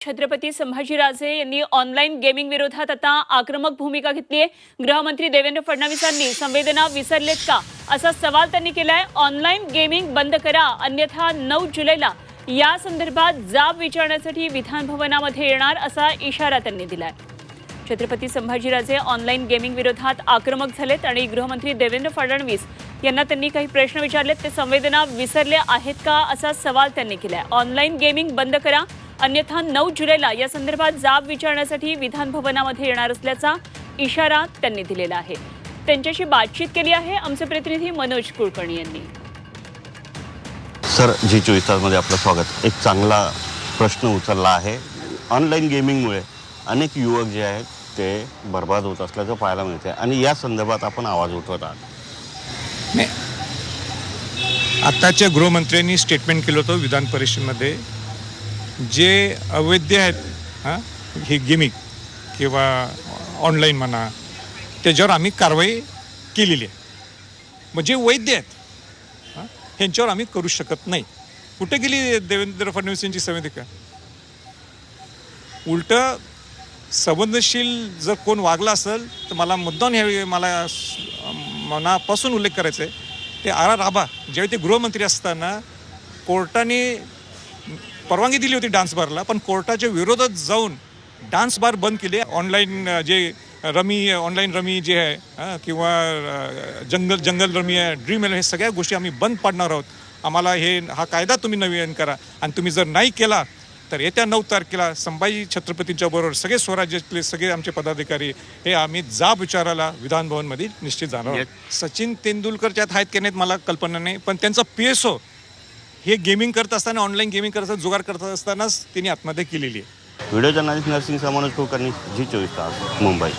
छत्रपती संभाजीराजे यांनी online gaming विरोधात आता आक्रमक भूमिका घेतली आहे गृहमंत्री देवेंद्र फडणवीसांनी संवेदना विसरलेत का? असा सवाल त्यांनी केलाय. ऑनलाईन गेमिंग बंद करा अन्यथा नऊ जुलैला. या संदर्भात जाब विचारण्यासाठी विधान भवनामध्ये येणार असा इशारा त्यांनी दिलाय. छत्रपती संभाजीराजे ऑनलाईन गेमिंग विरोधात आक्रमक झालेत आणि गृहमंत्री देवेंद्र फडणवीस यांना त्यांनी काही प्रश्न विचारलेत. ते संवेदना विसरले आहेत का असा सवाल त्यांनी केलाय. ऑनलाईन गेमिंग बंद करा अन्यथा नऊ जुलैला या संदर्भात जाब विचारण्यासाठी विधान भवनामध्ये येणार असल्याचा इशारा त्यांनी दिलेला आहे. त्यांच्याशी बातचीत केली आहे आमचे प्रतिनिधी मनोज कुलकर्णी यांनी. सर जी चोवीस तासमध्ये आपलं स्वागत. एक चांगला प्रश्न उचलला आहे. ऑनलाईन गेमिंगमुळे अनेक युवक जे आहेत ते बर्बाद होत असल्याचं पाहायला मिळते आणि या संदर्भात आपण आवाज उठवत आहात. नाही. आत्ताच्या गृहमंत्र्यांनी स्टेटमेंट केलं होतं विधान परिषदेमध्ये. जे अवैध आहेत हां हे गेमिंग किंवा ऑनलाईन म्हणा त्याच्यावर आम्ही कारवाई केलेली आहे. मग जे वैद्य आहेत हां ह्यांच्यावर आम्ही करू शकत नाही. कुठे गेली देवेंद्र फडणवीस यांची संवेदिका उलटं संवेदनशील जर कोण वागला असेल तर मला मुद्दाम ह्यावेळी मला मनापासून उल्लेख करायचा आहे. ते आर आर आबा ज्यावेळी ते गृहमंत्री असताना कोर्टाने परवानगी दिली होती डान्स बारला पण कोर्टाच्या विरोधात जाऊन डान्स बार बंद केले. ऑनलाईन जे रमी ऑनलाईन रमी जे आहे हां, किंवा जंगल जंगल रमी आहे ड्रीम हे सगळ्या गोष्टी आम्ही बंद पाडणार आहोत. आम्हाला हे हा कायदा तुम्ही नवीन करा. आणि तुम्ही जर नाही केला तर येत्या नऊ तारखेला संभाजी छत्रपतींच्या बरोबर सगळे स्वराज्यातले सगळे आमचे पदाधिकारी हे आम्ही जाब विचारायला विधान भवनमध्ये निश्चित जाणार आहोत. सचिन तेंडुलकरच्यात आहेत की नाहीत मला कल्पना नाही पण त्यांचा पी एस ओ हे गेमिंग करत असताना ऑनलाईन गेमिंग करत असताना जुगार करत असतानाच त्यांनी आत्महत्या केलेली आहे. व्हिडिओ जर्नलिस्ट नरसिंग मनोज कुलकर्णी जी चोवीस तास मुंबई.